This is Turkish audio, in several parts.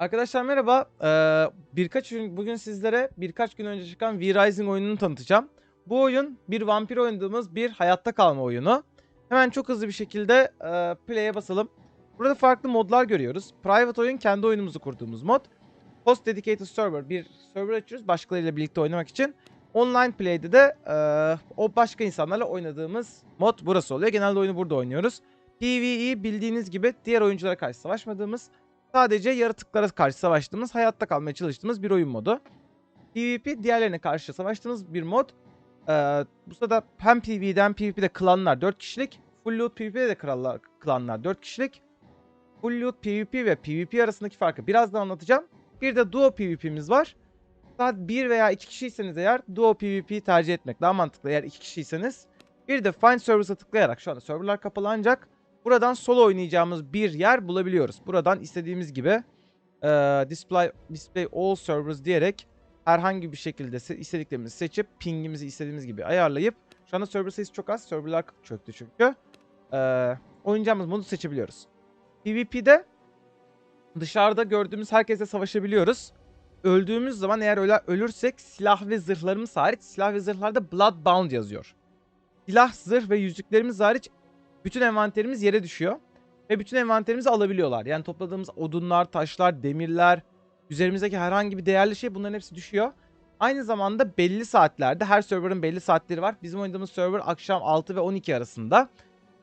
Arkadaşlar merhaba. Ee, birkaç gün, bugün sizlere birkaç gün önce çıkan V-Rising oyununu tanıtacağım. Bu oyun bir vampir oynadığımız bir hayatta kalma oyunu. Hemen çok hızlı bir şekilde e, play'e basalım. Burada farklı modlar görüyoruz. Private oyun kendi oyunumuzu kurduğumuz mod. Host Dedicated Server bir server açıyoruz başkalarıyla birlikte oynamak için. Online play'de de e, o başka insanlarla oynadığımız mod burası oluyor. Genelde oyunu burada oynuyoruz. PvE bildiğiniz gibi diğer oyunculara karşı savaşmadığımız Sadece yaratıklara karşı savaştığımız, hayatta kalmaya çalıştığımız bir oyun modu. PvP diğerlerine karşı savaştığımız bir mod. Ee, bu sırada hem PvE'den PvP'de klanlar 4 kişilik, Full Loot PvP'de de krallar, klanlar 4 kişilik. Full Loot PvP ve PvP arasındaki farkı birazdan anlatacağım. Bir de Duo PvP'miz var. Sadece 1 veya 2 kişiyseniz eğer Duo PvP tercih etmek daha mantıklı eğer 2 kişiyseniz. Bir de Find Service'a tıklayarak şu anda serverlar kapalı ancak Buradan solo oynayacağımız bir yer bulabiliyoruz. Buradan istediğimiz gibi e, display display all servers diyerek herhangi bir şekilde istediklerimizi seçip pingimizi istediğimiz gibi ayarlayıp şu anda server sayısı çok az. Serverlar çöktü çünkü. E, oynayacağımız modu seçebiliyoruz. PvP'de dışarıda gördüğümüz herkesle savaşabiliyoruz. Öldüğümüz zaman eğer öyle ölürsek silah ve zırhlarımız hariç silah ve zırhlarda Bloodbound yazıyor. Silah, zırh ve yüzüklerimiz hariç bütün envanterimiz yere düşüyor. Ve bütün envanterimizi alabiliyorlar. Yani topladığımız odunlar, taşlar, demirler, üzerimizdeki herhangi bir değerli şey bunların hepsi düşüyor. Aynı zamanda belli saatlerde her serverın belli saatleri var. Bizim oynadığımız server akşam 6 ve 12 arasında.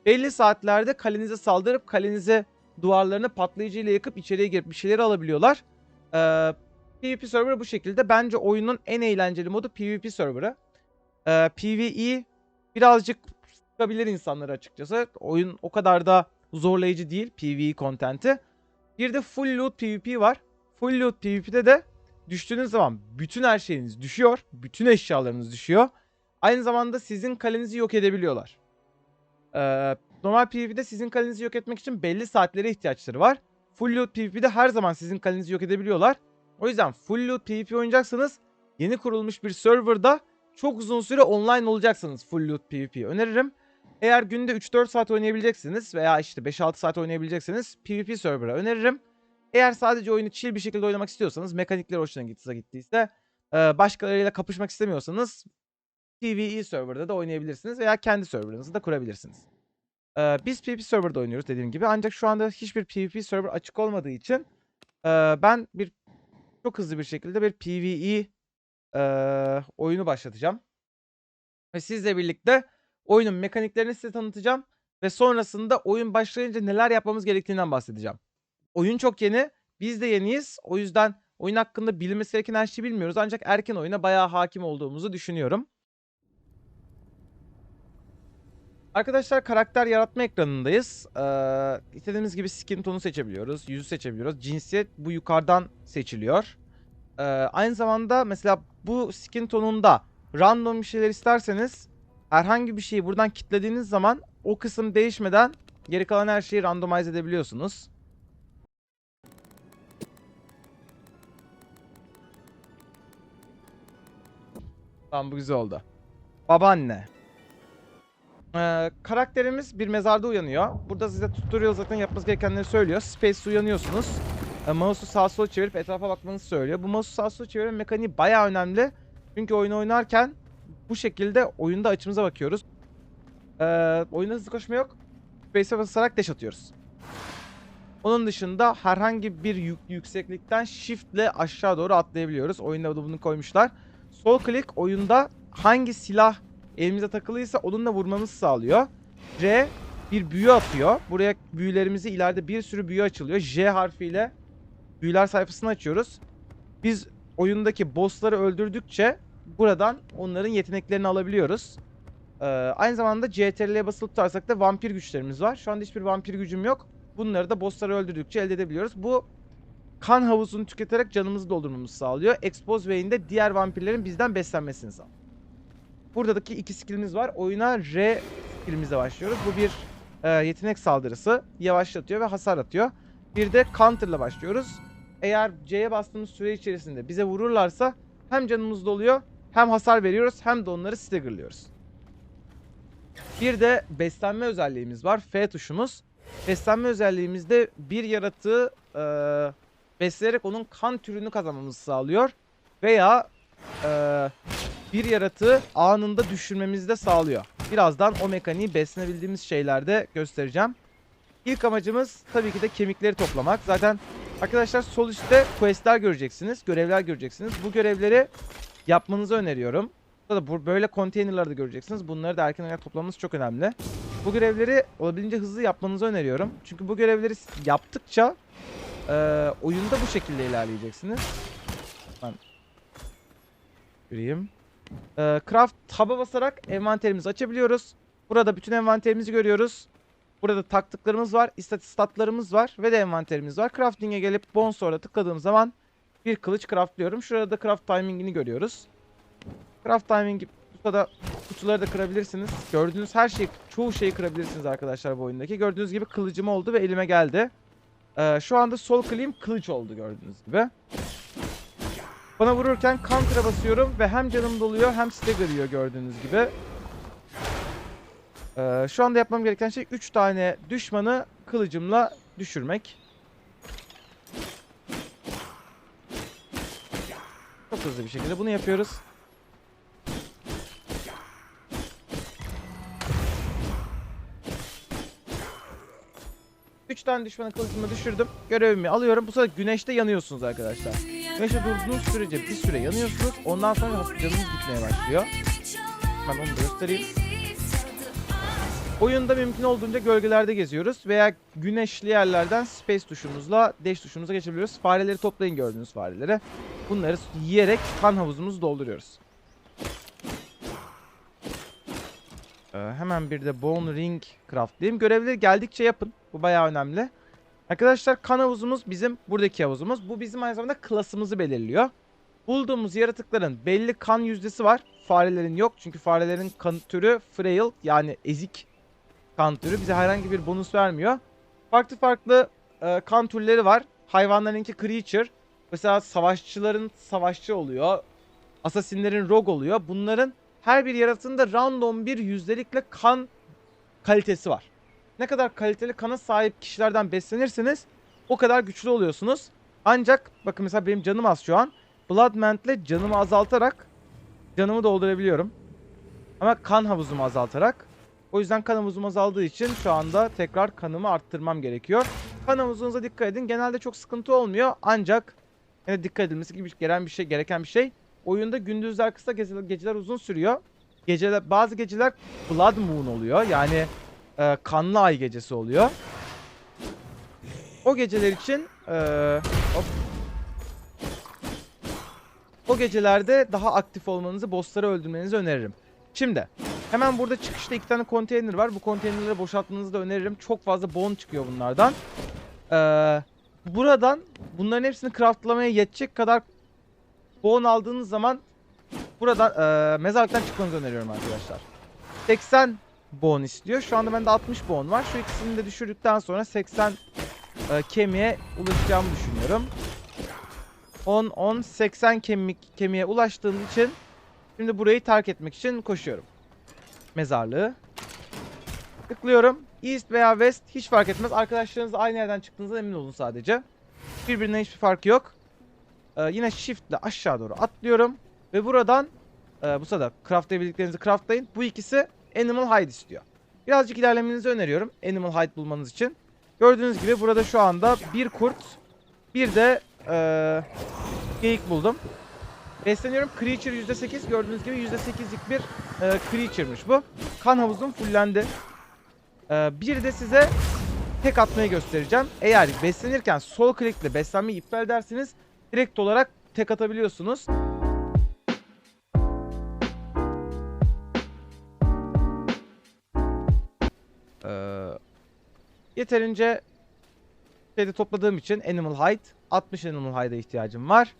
Belli saatlerde kalenize saldırıp kalenize duvarlarını patlayıcı ile yakıp içeriye girip bir şeyleri alabiliyorlar. Ee, PvP server bu şekilde. Bence oyunun en eğlenceli modu PvP serverı. Ee, PvE birazcık sıkabilir insanları açıkçası. Oyun o kadar da zorlayıcı değil PvE kontenti. Bir de full loot PvP var. Full loot PvP'de de düştüğünüz zaman bütün her şeyiniz düşüyor. Bütün eşyalarınız düşüyor. Aynı zamanda sizin kalenizi yok edebiliyorlar. Ee, normal PvP'de sizin kalenizi yok etmek için belli saatlere ihtiyaçları var. Full loot PvP'de her zaman sizin kalenizi yok edebiliyorlar. O yüzden full loot PvP oynayacaksanız yeni kurulmuş bir serverda çok uzun süre online olacaksanız full loot PvP öneririm. Eğer günde 3-4 saat oynayabileceksiniz veya işte 5-6 saat oynayabileceksiniz PvP server'a öneririm. Eğer sadece oyunu chill bir şekilde oynamak istiyorsanız, mekanikler hoşuna gittiyse, gittiyse, e, başkalarıyla kapışmak istemiyorsanız PvE server'da da oynayabilirsiniz veya kendi server'ınızı da kurabilirsiniz. E, biz PvP server'da oynuyoruz dediğim gibi ancak şu anda hiçbir PvP server açık olmadığı için e, ben bir çok hızlı bir şekilde bir PvE oyunu başlatacağım. Ve sizle birlikte oyunun mekaniklerini size tanıtacağım ve sonrasında oyun başlayınca neler yapmamız gerektiğinden bahsedeceğim. Oyun çok yeni, biz de yeniyiz. O yüzden oyun hakkında bilinmesi gereken her şeyi bilmiyoruz ancak erken oyuna bayağı hakim olduğumuzu düşünüyorum. Arkadaşlar karakter yaratma ekranındayız. Ee, istediğimiz gibi skin tonu seçebiliyoruz, yüzü seçebiliyoruz. Cinsiyet bu yukarıdan seçiliyor. Ee, aynı zamanda mesela bu skin tonunda random bir şeyler isterseniz herhangi bir şeyi buradan kilitlediğiniz zaman o kısım değişmeden geri kalan her şeyi randomize edebiliyorsunuz. Tamam bu güzel oldu. Babaanne. Ee, karakterimiz bir mezarda uyanıyor. Burada size tutorial zaten yapmanız gerekenleri söylüyor. Space uyanıyorsunuz. E, mouse'u sağa sola çevirip etrafa bakmanızı söylüyor. Bu mouse'u sağa sola çevirme mekaniği bayağı önemli. Çünkü oyunu oynarken bu şekilde oyunda açımıza bakıyoruz. Ee, oyunda hızlı koşma yok. Space'e basarak dash atıyoruz. Onun dışında herhangi bir yük- yükseklikten shift ile aşağı doğru atlayabiliyoruz. Oyunda da bunu koymuşlar. Sol klik oyunda hangi silah elimize takılıysa onunla vurmamızı sağlıyor. R bir büyü atıyor. Buraya büyülerimizi ileride bir sürü büyü açılıyor. J harfiyle büyüler sayfasını açıyoruz. Biz oyundaki bossları öldürdükçe buradan onların yeteneklerini alabiliyoruz. Ee, aynı zamanda CTRL'ye basılı tutarsak da vampir güçlerimiz var. Şu anda hiçbir vampir gücüm yok. Bunları da bossları öldürdükçe elde edebiliyoruz. Bu kan havuzunu tüketerek canımızı doldurmamızı sağlıyor. Expose Vayne'de diğer vampirlerin bizden beslenmesini sağlıyor. Buradaki iki skillimiz var. Oyuna R skillimizle başlıyoruz. Bu bir e, yetenek saldırısı. Yavaşlatıyor ve hasar atıyor. Bir de counter'la başlıyoruz. Eğer C'ye bastığımız süre içerisinde bize vururlarsa hem canımız doluyor hem hasar veriyoruz hem de onları staggerlıyoruz. Bir de beslenme özelliğimiz var. F tuşumuz. Beslenme özelliğimizde bir yaratığı eee, besleyerek onun kan türünü kazanmamızı sağlıyor. Veya eee, bir yaratığı anında düşürmemizi de sağlıyor. Birazdan o mekaniği beslenebildiğimiz şeylerde göstereceğim. İlk amacımız tabii ki de kemikleri toplamak. Zaten arkadaşlar sol üstte questler göreceksiniz, görevler göreceksiniz. Bu görevleri yapmanızı öneriyorum. Burada da böyle konteynerlarda göreceksiniz. Bunları da erken olarak toplamanız çok önemli. Bu görevleri olabildiğince hızlı yapmanızı öneriyorum. Çünkü bu görevleri yaptıkça e, oyunda bu şekilde ilerleyeceksiniz. Ben göreyim. E, craft tab'a basarak envanterimizi açabiliyoruz. Burada bütün envanterimizi görüyoruz. Burada taktıklarımız var, istatistiklerimiz var ve de envanterimiz var. Crafting'e gelip Bonesor'a tıkladığım zaman bir kılıç craftlıyorum. Şurada da craft timing'ini görüyoruz. Craft timing'i burada kutuları da kırabilirsiniz. Gördüğünüz her şeyi, çoğu şeyi kırabilirsiniz arkadaşlar bu oyundaki. Gördüğünüz gibi kılıcım oldu ve elime geldi. Ee, şu anda sol kliğim kılıç oldu gördüğünüz gibi. Bana vururken counter'a basıyorum ve hem canım doluyor hem stagger yiyor gördüğünüz gibi. Ee, şu anda yapmam gereken şey 3 tane düşmanı kılıcımla düşürmek. Çok hızlı bir şekilde bunu yapıyoruz. Üç tane düşmanı kılıcımla düşürdüm. Görevimi alıyorum. Bu sırada güneşte yanıyorsunuz arkadaşlar. Güneşte durduğunuz sürece bir süre yanıyorsunuz. Ondan sonra hafif canınız gitmeye başlıyor. Ben onu göstereyim. Oyunda mümkün olduğunca gölgelerde geziyoruz veya güneşli yerlerden space tuşumuzla dash tuşumuza geçebiliyoruz. Fareleri toplayın gördüğünüz fareleri. Bunları yiyerek kan havuzumuzu dolduruyoruz. Ee, hemen bir de bone ring craftlayayım. Görevleri geldikçe yapın. Bu bayağı önemli. Arkadaşlar kan havuzumuz bizim buradaki havuzumuz. Bu bizim aynı zamanda klasımızı belirliyor. Bulduğumuz yaratıkların belli kan yüzdesi var. Farelerin yok. Çünkü farelerin kan türü frail yani ezik kan türü. Bize herhangi bir bonus vermiyor. Farklı farklı e, kan türleri var. Hayvanlarınki creature. Mesela savaşçıların savaşçı oluyor. Asasinlerin rogue oluyor. Bunların her bir yaratığında random bir yüzdelikle kan kalitesi var. Ne kadar kaliteli kana sahip kişilerden beslenirseniz o kadar güçlü oluyorsunuz. Ancak bakın mesela benim canım az şu an. Blood Mant'le canımı azaltarak canımı doldurabiliyorum. Ama kan havuzumu azaltarak. O yüzden kan havuzum azaldığı için şu anda tekrar kanımı arttırmam gerekiyor. Kan havuzunuza dikkat edin. Genelde çok sıkıntı olmuyor. Ancak yine dikkat edilmesi gibi gelen bir şey, gereken bir şey. Oyunda gündüzler kısa, geceler, geceler uzun sürüyor. Geceler, bazı geceler Blood Moon oluyor. Yani e, kanlı ay gecesi oluyor. O geceler için e, hop. o gecelerde daha aktif olmanızı, bossları öldürmenizi öneririm. Şimdi hemen burada çıkışta iki tane konteyner var. Bu konteynerleri boşaltmanızı da öneririm. Çok fazla bon çıkıyor bunlardan. Ee, buradan bunların hepsini craftlamaya yetecek kadar bon aldığınız zaman buradan e, mezarlıktan çıkmanızı öneriyorum arkadaşlar. 80 bon istiyor. Şu anda bende 60 bon var. Şu ikisini de düşürdükten sonra 80 e, kemiğe ulaşacağımı düşünüyorum. 10 10 80 kemik kemiğe ulaştığım için şimdi burayı terk etmek için koşuyorum. Mezarlığı. Tıklıyorum. East veya West hiç fark etmez. Arkadaşlarınızla aynı yerden çıktığınızda emin olun sadece. Birbirinden hiçbir farkı yok. Ee, yine shift ile aşağı doğru atlıyorum. Ve buradan e, bu sırada craftlayabildiklerinizi craftlayın. Bu ikisi Animal Hide istiyor. Birazcık ilerlemenizi öneriyorum Animal Hide bulmanız için. Gördüğünüz gibi burada şu anda bir kurt, bir de e, geyik buldum. Besleniyorum. Creature %8. Gördüğünüz gibi %8'lik bir e, creature'mış bu. Kan havuzum fullendi. E, bir de size tek atmayı göstereceğim. Eğer beslenirken sol klikle beslenmeyi iptal ederseniz direkt olarak tek atabiliyorsunuz. Ee, yeterince şeyde topladığım için Animal Hide 60 Animal Hide'a ihtiyacım var.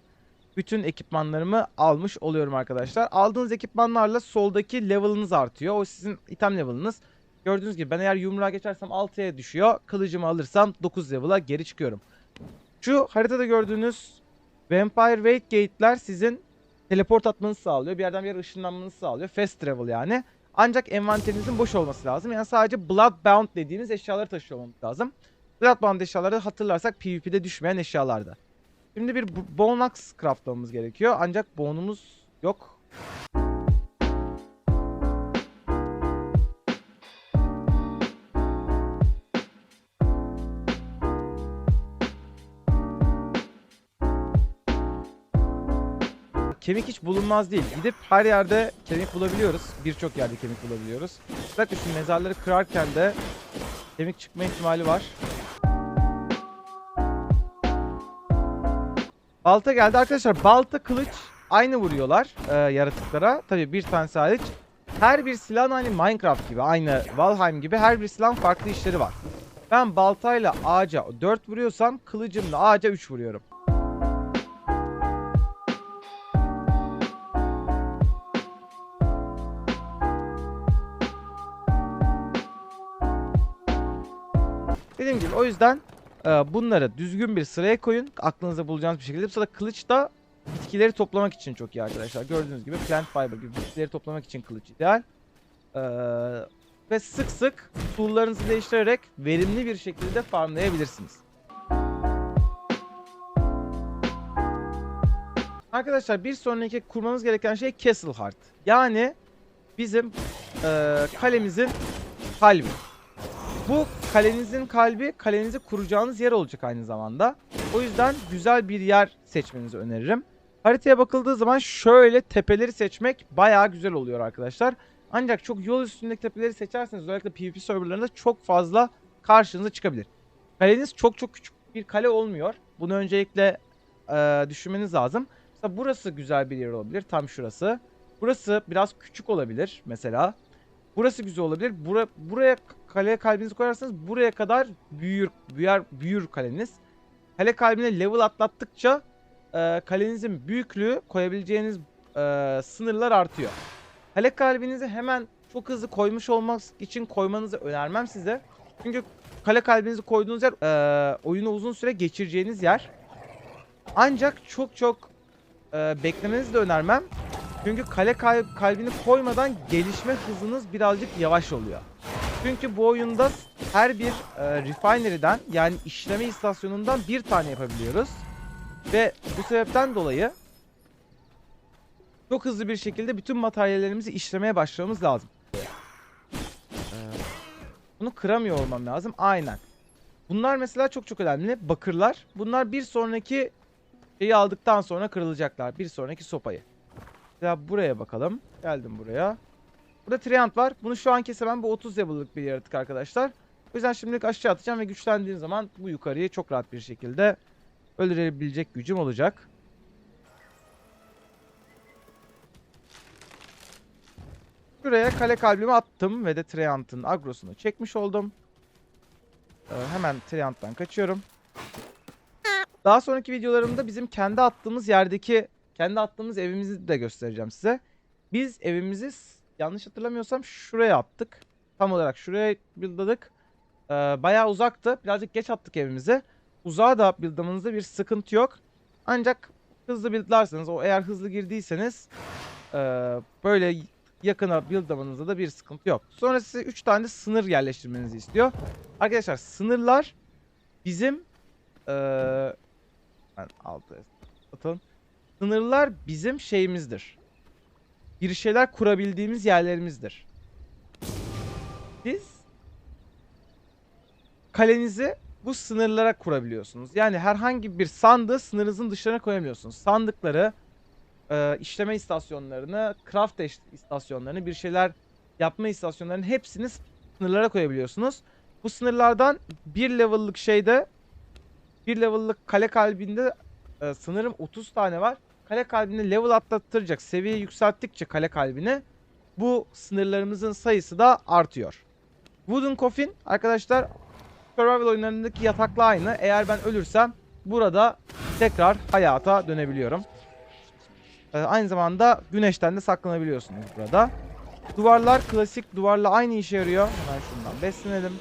Bütün ekipmanlarımı almış oluyorum arkadaşlar. Aldığınız ekipmanlarla soldaki level'ınız artıyor. O sizin item level'ınız. Gördüğünüz gibi ben eğer yumruğa geçersem 6'ya düşüyor. Kılıcımı alırsam 9 level'a geri çıkıyorum. Şu haritada gördüğünüz Vampire Wait Gate'ler sizin teleport atmanızı sağlıyor. Bir yerden bir yere ışınlanmanızı sağlıyor. Fast travel yani. Ancak envanterinizin boş olması lazım. Yani sadece Bloodbound dediğimiz eşyaları taşıyor olmamız lazım. Bloodbound eşyaları hatırlarsak PvP'de düşmeyen eşyalardı. Şimdi bir bone axe craftlamamız gerekiyor. Ancak bone'umuz yok. Kemik hiç bulunmaz değil. Gidip her yerde kemik bulabiliyoruz. Birçok yerde kemik bulabiliyoruz. Özellikle şu mezarları kırarken de kemik çıkma ihtimali var. Balta geldi arkadaşlar. Balta kılıç aynı vuruyorlar e, yaratıklara. Tabii bir tanesi hariç. Her bir silahın aynı Minecraft gibi, aynı Valheim gibi her bir silahın farklı işleri var. Ben baltayla ağaca 4 vuruyorsam kılıcımla ağaca 3 vuruyorum. Dediğim gibi o yüzden bunları düzgün bir sıraya koyun. Aklınızda bulacağınız bir şekilde. Sonra kılıç da bitkileri toplamak için çok iyi arkadaşlar. Gördüğünüz gibi plant fiber gibi bitkileri toplamak için kılıç ideal. Ee, ve sık sık tool'larınızı değiştirerek verimli bir şekilde farmlayabilirsiniz. Arkadaşlar bir sonraki kurmamız gereken şey Castle Heart. Yani bizim e, kalemizin kalbi. Bu kalenizin kalbi kalenizi kuracağınız yer olacak aynı zamanda. O yüzden güzel bir yer seçmenizi öneririm. Haritaya bakıldığı zaman şöyle tepeleri seçmek bayağı güzel oluyor arkadaşlar. Ancak çok yol üstündeki tepeleri seçerseniz özellikle PvP serverlarında çok fazla karşınıza çıkabilir. Kaleniz çok çok küçük bir kale olmuyor. Bunu öncelikle e, düşünmeniz lazım. Mesela burası güzel bir yer olabilir. Tam şurası. Burası biraz küçük olabilir mesela. Burası güzel olabilir. Bura, buraya kaleye kalbinizi koyarsanız buraya kadar büyür, büyür, büyür kaleniz. Kale kalbine level atlattıkça e, kalenizin büyüklüğü koyabileceğiniz e, sınırlar artıyor. Kale kalbinizi hemen çok hızlı koymuş olmak için koymanızı önermem size. Çünkü kale kalbinizi koyduğunuz yer e, oyunu uzun süre geçireceğiniz yer. Ancak çok çok e, beklemenizi de önermem. Çünkü kale kal- kalbini koymadan gelişme hızınız birazcık yavaş oluyor. Çünkü bu oyunda her bir e, refinery'den yani işleme istasyonundan bir tane yapabiliyoruz. Ve bu sebepten dolayı çok hızlı bir şekilde bütün materyallerimizi işlemeye başlamamız lazım. Ee, bunu kıramıyor olmam lazım. Aynen. Bunlar mesela çok çok önemli. Bakırlar. Bunlar bir sonraki şeyi aldıktan sonra kırılacaklar. Bir sonraki sopayı. Ya buraya bakalım. Geldim buraya. Burada Treant var. Bunu şu an kesemem. Bu 30 level'lık bir yaratık arkadaşlar. O yüzden şimdilik aşağı atacağım ve güçlendiğim zaman bu yukarıyı çok rahat bir şekilde öldürebilecek gücüm olacak. Şuraya kale kalbimi attım ve de Treant'ın agrosunu çekmiş oldum. Ee, hemen Treant'tan kaçıyorum. Daha sonraki videolarımda bizim kendi attığımız yerdeki kendi attığımız evimizi de göstereceğim size. Biz evimizi yanlış hatırlamıyorsam şuraya attık. Tam olarak şuraya buildladık. Ee, bayağı uzaktı. Birazcık geç attık evimizi. Uzağa da buildlamanızda bir sıkıntı yok. Ancak hızlı buildlarsanız, o eğer hızlı girdiyseniz ee, böyle yakına buildlamanızda da bir sıkıntı yok. Sonra size 3 tane sınır yerleştirmenizi istiyor. Arkadaşlar sınırlar bizim ee, ben altı atın. Sınırlar bizim şeyimizdir. Bir şeyler kurabildiğimiz yerlerimizdir. Siz kalenizi bu sınırlara kurabiliyorsunuz. Yani herhangi bir sandığı sınırınızın dışına koyamıyorsunuz. Sandıkları, e, işleme istasyonlarını, craft istasyonlarını, bir şeyler yapma istasyonlarının hepsini sınırlara koyabiliyorsunuz. Bu sınırlardan bir level'lık şeyde bir level'lık kale kalbinde e, sanırım 30 tane var. Kale kalbini level atlattıracak. Seviye yükselttikçe kale kalbini bu sınırlarımızın sayısı da artıyor. Wooden Coffin arkadaşlar survival oyunlarındaki yatakla aynı. Eğer ben ölürsem burada tekrar hayata dönebiliyorum. Ee, aynı zamanda güneşten de saklanabiliyorsunuz burada. Duvarlar klasik duvarla aynı işe yarıyor. Hemen şundan beslenelim.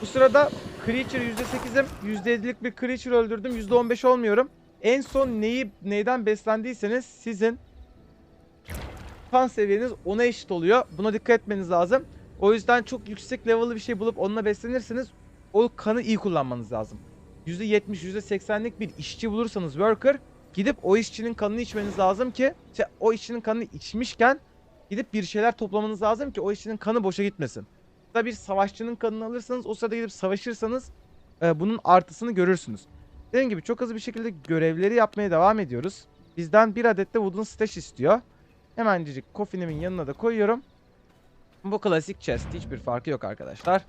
Bu sırada Creature %8'im. %7'lik bir Creature öldürdüm. %15 olmuyorum. En son neyi neyden beslendiyseniz sizin kan seviyeniz ona eşit oluyor. Buna dikkat etmeniz lazım. O yüzden çok yüksek level'lı bir şey bulup onunla beslenirseniz o kanı iyi kullanmanız lazım. %70, %80'lik bir işçi bulursanız worker gidip o işçinin kanını içmeniz lazım ki işte o işçinin kanını içmişken gidip bir şeyler toplamanız lazım ki o işçinin kanı boşa gitmesin. Da bir savaşçının kanını alırsanız o sırada gidip savaşırsanız e, bunun artısını görürsünüz. Dediğim gibi çok hızlı bir şekilde görevleri yapmaya devam ediyoruz. Bizden bir adet de wooden stash istiyor. Hemencik coffinimin yanına da koyuyorum. Bu klasik chest. Hiçbir farkı yok arkadaşlar.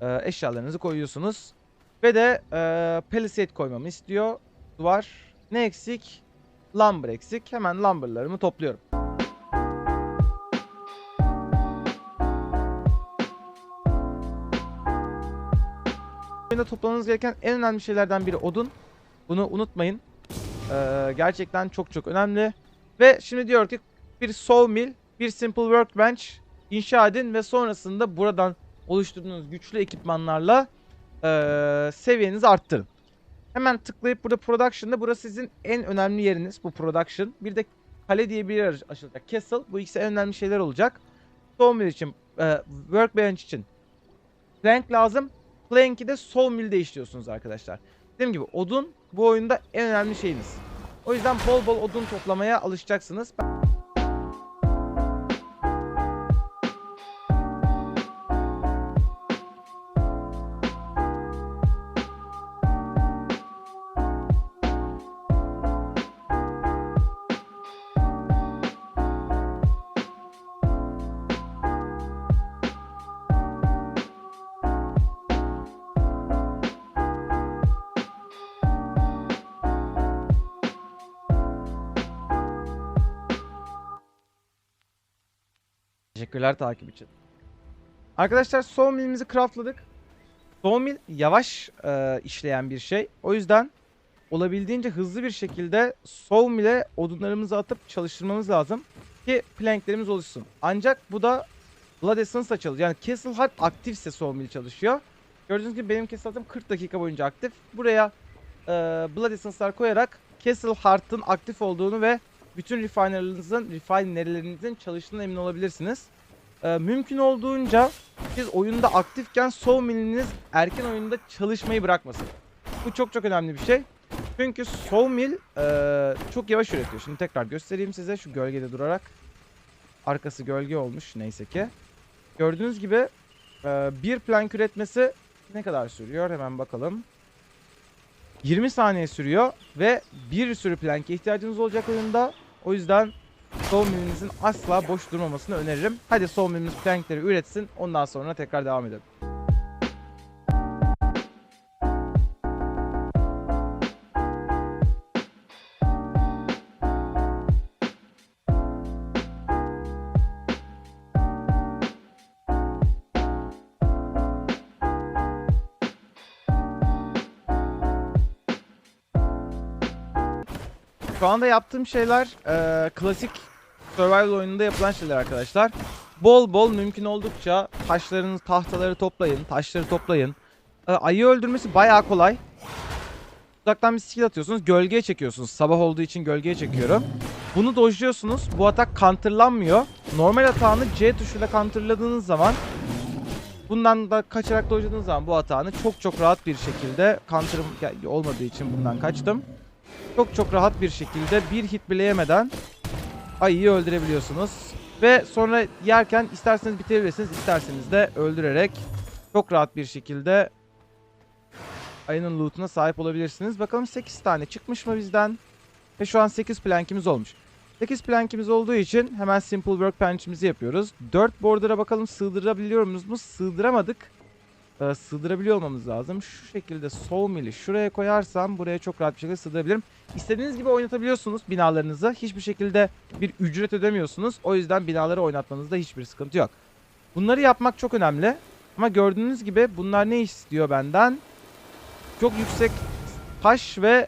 Ee, eşyalarınızı koyuyorsunuz. Ve de e, palisade koymamı istiyor. Duvar. Ne eksik? Lumber eksik. Hemen lumberlarımı topluyorum. Oyunda toplamanız gereken en önemli şeylerden biri odun. Bunu unutmayın. Ee, gerçekten çok çok önemli. Ve şimdi diyor ki bir sawmill, bir simple workbench inşa edin ve sonrasında buradan oluşturduğunuz güçlü ekipmanlarla eee, seviyenizi arttırın. Hemen tıklayıp burada production'da burası sizin en önemli yeriniz bu production. Bir de kale diye bir yer açılacak. Castle bu ikisi en önemli şeyler olacak. Sawmill için, eee, workbench için plank lazım. Plank'i de sawmill'de işliyorsunuz arkadaşlar. Dediğim gibi odun bu oyunda en önemli şeyiniz. O yüzden bol bol odun toplamaya alışacaksınız. Teşekkürler takip için. Arkadaşlar sawmill'imizi craftladık. Sawmill yavaş e, işleyen bir şey. O yüzden olabildiğince hızlı bir şekilde sawmill'e odunlarımızı atıp çalıştırmamız lazım ki planklerimiz oluşsun. Ancak bu da Blood Essence'la çalışıyor. Yani Castle Heart aktifse sawmill çalışıyor. Gördüğünüz gibi benim Castle Heart'ım 40 dakika boyunca aktif. Buraya e, Blood Essence'lar koyarak Castle Heart'ın aktif olduğunu ve bütün refinerlerinizin, refinerlerinizin çalıştığına emin olabilirsiniz. Ee, mümkün olduğunca siz oyunda aktifken sawmill'iniz erken oyunda çalışmayı bırakmasın. Bu çok çok önemli bir şey. Çünkü sawmill e, çok yavaş üretiyor. Şimdi tekrar göstereyim size şu gölgede durarak. Arkası gölge olmuş neyse ki. Gördüğünüz gibi e, bir plank üretmesi ne kadar sürüyor hemen bakalım. 20 saniye sürüyor ve bir sürü plank'e ihtiyacınız olacak oyunda. O yüzden Sawmill'inizin asla boş durmamasını öneririm. Hadi Sawmill'imiz plankleri üretsin. Ondan sonra tekrar devam edelim. Şu anda yaptığım şeyler eee, klasik survival oyununda yapılan şeyler arkadaşlar. Bol bol mümkün oldukça taşlarınız, tahtaları toplayın, taşları toplayın. Eee, ayı öldürmesi bayağı kolay. Uzaktan bir skill atıyorsunuz, gölgeye çekiyorsunuz. Sabah olduğu için gölgeye çekiyorum. Bunu dojluyorsunuz. Bu atak counterlanmıyor. Normal atağını C tuşuyla counterladığınız zaman bundan da kaçarak dojladığınız zaman bu atağını çok çok rahat bir şekilde counter'ım ya- olmadığı için bundan kaçtım çok çok rahat bir şekilde bir hit bile yemeden ayıyı öldürebiliyorsunuz. Ve sonra yerken isterseniz bitirebilirsiniz, isterseniz de öldürerek çok rahat bir şekilde ayının loot'una sahip olabilirsiniz. Bakalım 8 tane çıkmış mı bizden? Ve şu an 8 plankimiz olmuş. 8 plankimiz olduğu için hemen simple workbench'imizi yapıyoruz. 4 border'a bakalım sığdırabiliyor muyuz mu? Sığdıramadık. Ee, sığdırabiliyor olmamız lazım. Şu şekilde sawmill'i şuraya koyarsam buraya çok rahat bir şekilde sığdırabilirim. İstediğiniz gibi oynatabiliyorsunuz binalarınızı. Hiçbir şekilde bir ücret ödemiyorsunuz. O yüzden binaları oynatmanızda hiçbir sıkıntı yok. Bunları yapmak çok önemli. Ama gördüğünüz gibi bunlar ne istiyor benden? Çok yüksek taş ve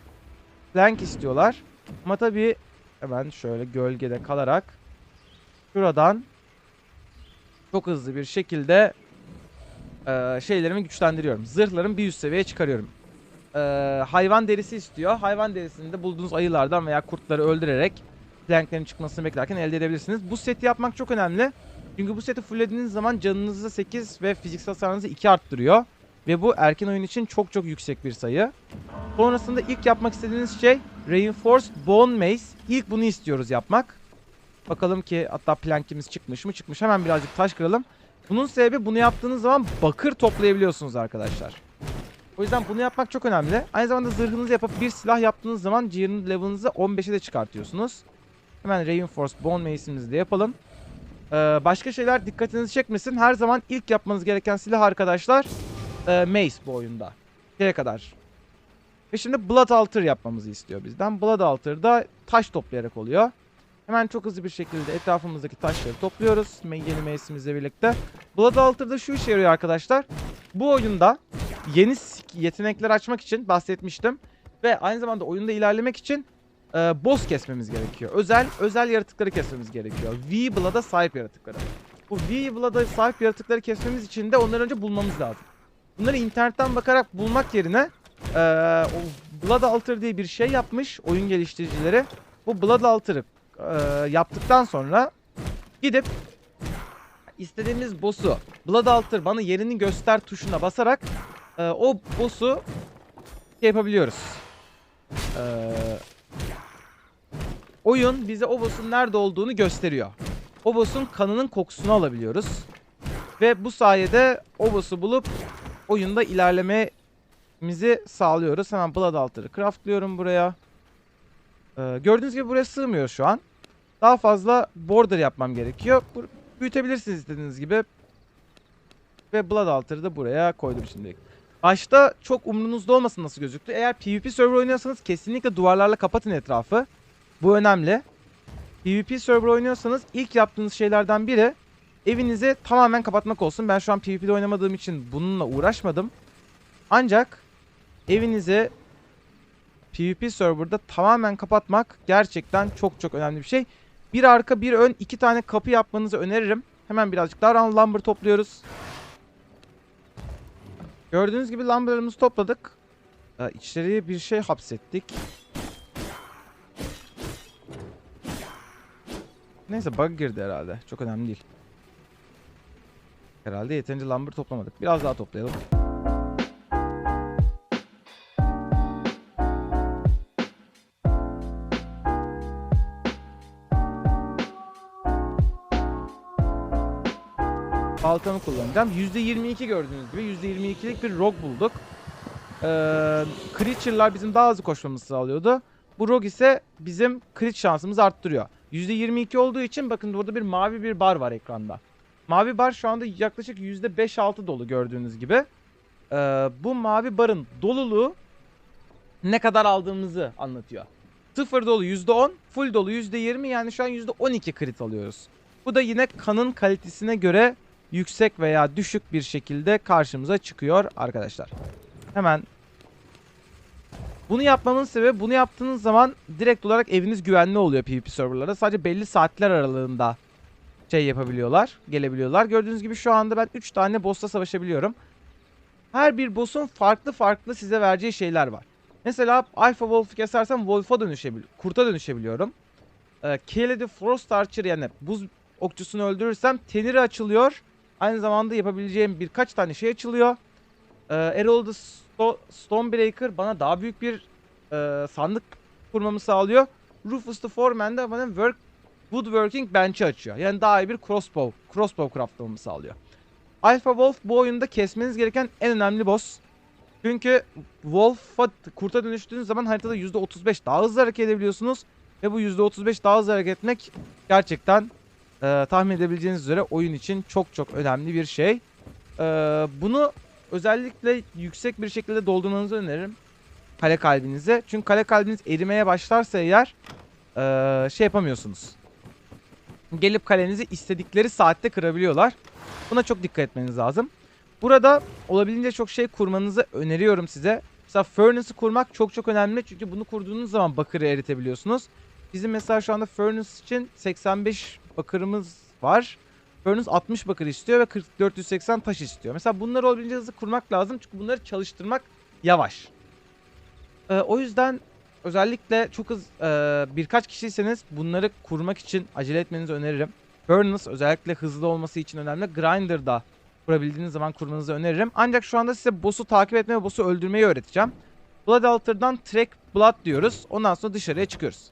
plank istiyorlar. Ama tabii hemen şöyle gölgede kalarak şuradan çok hızlı bir şekilde eee, şeylerimi güçlendiriyorum. Zırhlarımı bir üst seviyeye çıkarıyorum. Eee, hayvan derisi istiyor. Hayvan derisini de bulduğunuz ayılardan veya kurtları öldürerek planklerin çıkmasını beklerken elde edebilirsiniz. Bu seti yapmak çok önemli. Çünkü bu seti fulllediğiniz zaman canınızı 8 ve fiziksel hasarınızı 2 arttırıyor. Ve bu erken oyun için çok çok yüksek bir sayı. Sonrasında ilk yapmak istediğiniz şey Reinforced Bone Mace. İlk bunu istiyoruz yapmak. Bakalım ki hatta plankimiz çıkmış mı? Çıkmış. Hemen birazcık taş kıralım. Bunun sebebi bunu yaptığınız zaman bakır toplayabiliyorsunuz arkadaşlar. O yüzden bunu yapmak çok önemli. Aynı zamanda zırhınızı yapıp bir silah yaptığınız zaman Gear'ın level'ınızı 15'e de çıkartıyorsunuz. Hemen Reinforced Bone Mace'imizi de yapalım. Ee, başka şeyler dikkatinizi çekmesin. Her zaman ilk yapmanız gereken silah arkadaşlar e, Mace bu oyunda. Şeye kadar. Ve şimdi Blood Altar yapmamızı istiyor bizden. Blood Altar da taş toplayarak oluyor. Hemen çok hızlı bir şekilde etrafımızdaki taşları topluyoruz. Yeni Mace'imizle birlikte. Blood Altar'da şu işe yarıyor arkadaşlar. Bu oyunda yeni yetenekler açmak için bahsetmiştim. Ve aynı zamanda oyunda ilerlemek için e, boss kesmemiz gerekiyor. Özel özel yaratıkları kesmemiz gerekiyor. V Blood'a sahip yaratıkları. Bu V Blood'a sahip yaratıkları kesmemiz için de onları önce bulmamız lazım. Bunları internetten bakarak bulmak yerine e, Blood Altar diye bir şey yapmış oyun geliştiricileri. Bu Blood Altar'ı e, yaptıktan sonra gidip istediğimiz boss'u Blood Altar bana yerini göster tuşuna basarak e, o boss'u şey yapabiliyoruz. E, oyun bize o boss'un nerede olduğunu gösteriyor. O boss'un kanının kokusunu alabiliyoruz. Ve bu sayede o boss'u bulup oyunda ilerlememizi sağlıyoruz. Hemen Blood Altar'ı craftlıyorum buraya. Ee, gördüğünüz gibi buraya sığmıyor şu an. Daha fazla border yapmam gerekiyor. Büyütebilirsiniz istediğiniz gibi. Ve Blood Altar'ı da buraya koydum şimdilik. Başta çok umrunuzda olmasın nasıl gözüktü. Eğer PvP server oynuyorsanız kesinlikle duvarlarla kapatın etrafı. Bu önemli. PvP server oynuyorsanız ilk yaptığınız şeylerden biri evinizi tamamen kapatmak olsun. Ben şu an PvP'de oynamadığım için bununla uğraşmadım. Ancak evinizi PvP serverda tamamen kapatmak gerçekten çok çok önemli bir şey. Bir arka bir ön iki tane kapı yapmanızı öneririm. Hemen birazcık daha lumber topluyoruz. Gördüğünüz gibi lumber'ımızı topladık. Ee, bir şey hapsettik. Neyse bug girdi herhalde. Çok önemli değil. Herhalde yeterince lumber toplamadık. Biraz daha toplayalım. Baltamı kullanacağım. %22 gördüğünüz gibi %22'lik bir rogue bulduk. Ee, creature'lar bizim daha hızlı koşmamızı sağlıyordu. Bu rogue ise bizim crit şansımızı arttırıyor. %22 olduğu için bakın burada bir mavi bir bar var ekranda. Mavi bar şu anda yaklaşık %5-6 dolu gördüğünüz gibi. Ee, bu mavi barın doluluğu ne kadar aldığımızı anlatıyor. Sıfır dolu %10, full dolu %20 yani şu an %12 crit alıyoruz. Bu da yine kanın kalitesine göre yüksek veya düşük bir şekilde karşımıza çıkıyor arkadaşlar. Hemen bunu yapmamın sebebi bunu yaptığınız zaman direkt olarak eviniz güvenli oluyor PvP serverlarda. Sadece belli saatler aralığında şey yapabiliyorlar, gelebiliyorlar. Gördüğünüz gibi şu anda ben 3 tane boss'la savaşabiliyorum. Her bir boss'un farklı farklı size vereceği şeyler var. Mesela Alpha Wolf'u kesersem Wolf'a dönüşebil kurta dönüşebiliyorum. Ee, the Frost Archer yani buz okçusunu öldürürsem teniri açılıyor. Aynı zamanda yapabileceğim birkaç tane şey açılıyor. Ee, Errol the Sto- Stonebreaker bana daha büyük bir e, sandık kurmamı sağlıyor. Rufus the Foreman de bana work, Woodworking Bench'i açıyor. Yani daha iyi bir crossbow, crossbow craftlamamı sağlıyor. Alpha Wolf bu oyunda kesmeniz gereken en önemli boss. Çünkü Wolf'a kurta dönüştüğünüz zaman haritada %35 daha hızlı hareket edebiliyorsunuz. Ve bu %35 daha hızlı hareket etmek gerçekten e, tahmin edebileceğiniz üzere oyun için çok çok önemli bir şey. E, bunu özellikle yüksek bir şekilde doldurmanızı öneririm. Kale kalbinize. Çünkü kale kalbiniz erimeye başlarsa eğer e, şey yapamıyorsunuz. Gelip kalenizi istedikleri saatte kırabiliyorlar. Buna çok dikkat etmeniz lazım. Burada olabildiğince çok şey kurmanızı öneriyorum size. Mesela Furnace'ı kurmak çok çok önemli. Çünkü bunu kurduğunuz zaman bakırı eritebiliyorsunuz. Bizim mesela şu anda Furnace için 85 bakırımız var. Furnace 60 bakır istiyor ve 40, 480 taş istiyor. Mesela bunları olabildiğince hızlı kurmak lazım. Çünkü bunları çalıştırmak yavaş. Ee, o yüzden özellikle çok hız e, birkaç kişiyseniz bunları kurmak için acele etmenizi öneririm. Furnace özellikle hızlı olması için önemli. Grinder da kurabildiğiniz zaman kurmanızı öneririm. Ancak şu anda size boss'u takip etme ve boss'u öldürmeyi öğreteceğim. Blood Altar'dan Track Blood diyoruz. Ondan sonra dışarıya çıkıyoruz.